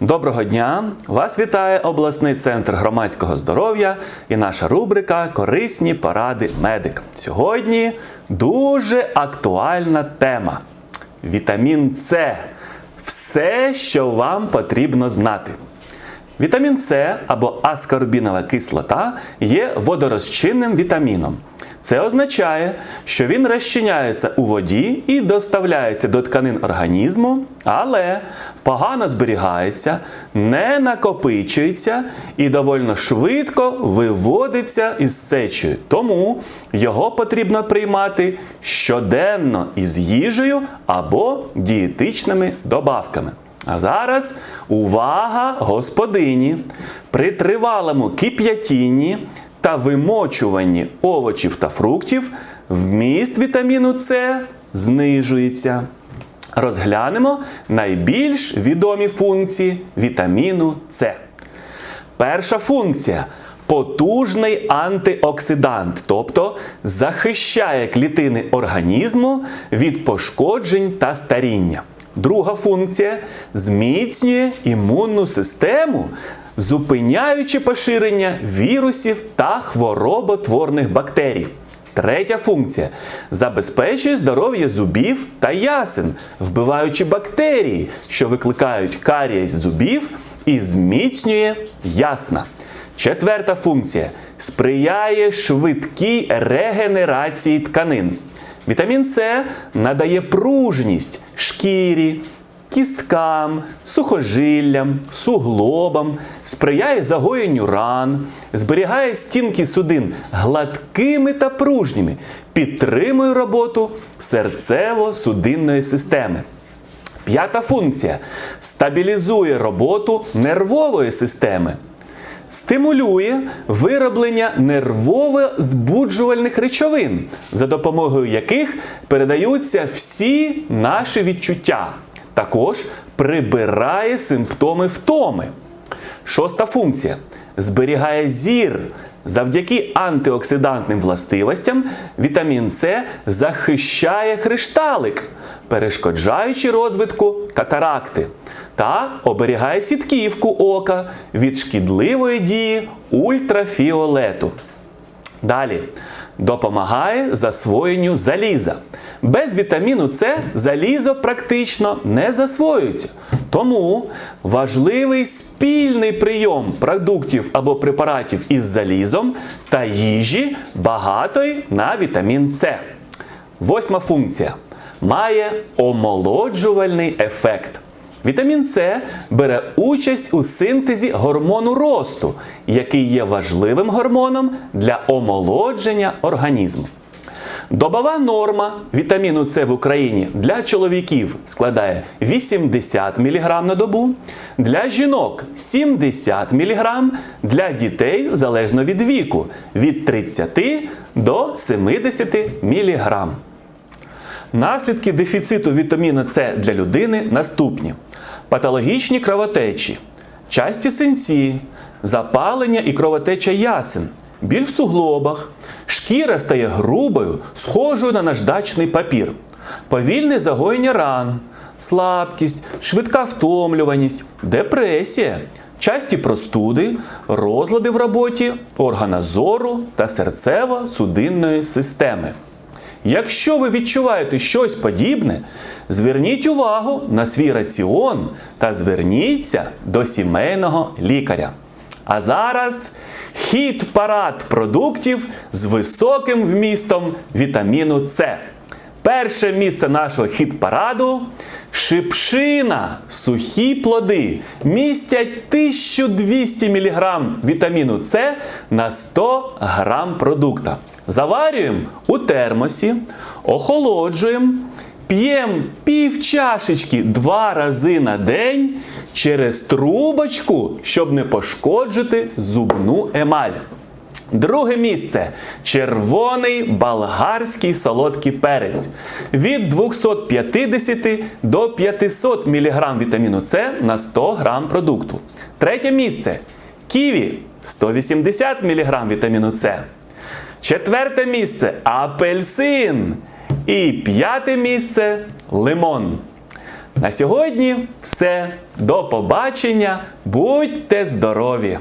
Доброго дня! Вас вітає обласний центр громадського здоров'я і наша рубрика Корисні поради медик. Сьогодні дуже актуальна тема: вітамін С. Все, що вам потрібно знати. Вітамін С або аскорбінова кислота є водорозчинним вітаміном. Це означає, що він розчиняється у воді і доставляється до тканин організму, але погано зберігається, не накопичується і довольно швидко виводиться із сечею. Тому його потрібно приймати щоденно із їжею або дієтичними добавками. А зараз увага господині! При тривалому кип'ятінні та вимочуванні овочів та фруктів вміст вітаміну С знижується. Розглянемо найбільш відомі функції вітаміну С. Перша функція потужний антиоксидант, тобто захищає клітини організму від пошкоджень та старіння. Друга функція зміцнює імунну систему, зупиняючи поширення вірусів та хвороботворних бактерій. Третя функція забезпечує здоров'я зубів та ясен, вбиваючи бактерії, що викликають карієс зубів і зміцнює ясна. Четверта функція сприяє швидкій регенерації тканин. Вітамін С надає пружність шкірі, кісткам, сухожиллям, суглобам, сприяє загоєнню ран, зберігає стінки судин гладкими та пружніми, підтримує роботу серцево-судинної системи. П'ята функція стабілізує роботу нервової системи. Стимулює вироблення нервово-збуджувальних речовин, за допомогою яких передаються всі наші відчуття. Також прибирає симптоми втоми. Шоста функція зберігає зір. Завдяки антиоксидантним властивостям вітамін С захищає кришталик, перешкоджаючи розвитку катаракти, та оберігає сітківку ока від шкідливої дії ультрафіолету. Далі допомагає засвоєнню заліза. Без вітаміну С залізо практично не засвоюється. Тому важливий спільний прийом продуктів або препаратів із залізом та їжі багатої на вітамін С. Восьма функція має омолоджувальний ефект. Вітамін С бере участь у синтезі гормону росту, який є важливим гормоном для омолодження організму. Добова норма вітаміну С в Україні для чоловіків складає 80 мг на добу, для жінок 70 мг, для дітей залежно від віку від 30 до 70 мг. Наслідки дефіциту вітаміна С для людини наступні: патологічні кровотечі, часті синці, запалення і кровотеча ясен, біль в суглобах, шкіра стає грубою, схожою на наждачний папір, повільне загоєння ран, слабкість, швидка втомлюваність, депресія, часті простуди, розлади в роботі, органа зору та серцево-судинної системи. Якщо ви відчуваєте щось подібне, зверніть увагу на свій раціон та зверніться до сімейного лікаря. А зараз хід парад продуктів з високим вмістом вітаміну С. Перше місце нашого хід параду шипшина, сухі плоди містять 1200 мг вітаміну С на 100 г продукта. Заварюємо у термосі, охолоджуємо, п'ємо пів чашечки два рази на день через трубочку, щоб не пошкоджити зубну емаль. Друге місце червоний болгарський солодкий перець від 250 до 500 мг вітаміну С на 100 г продукту. Третє місце ківі 180 мг вітаміну С. Четверте місце апельсин. І п'яте місце лимон. На сьогодні все. До побачення. Будьте здорові!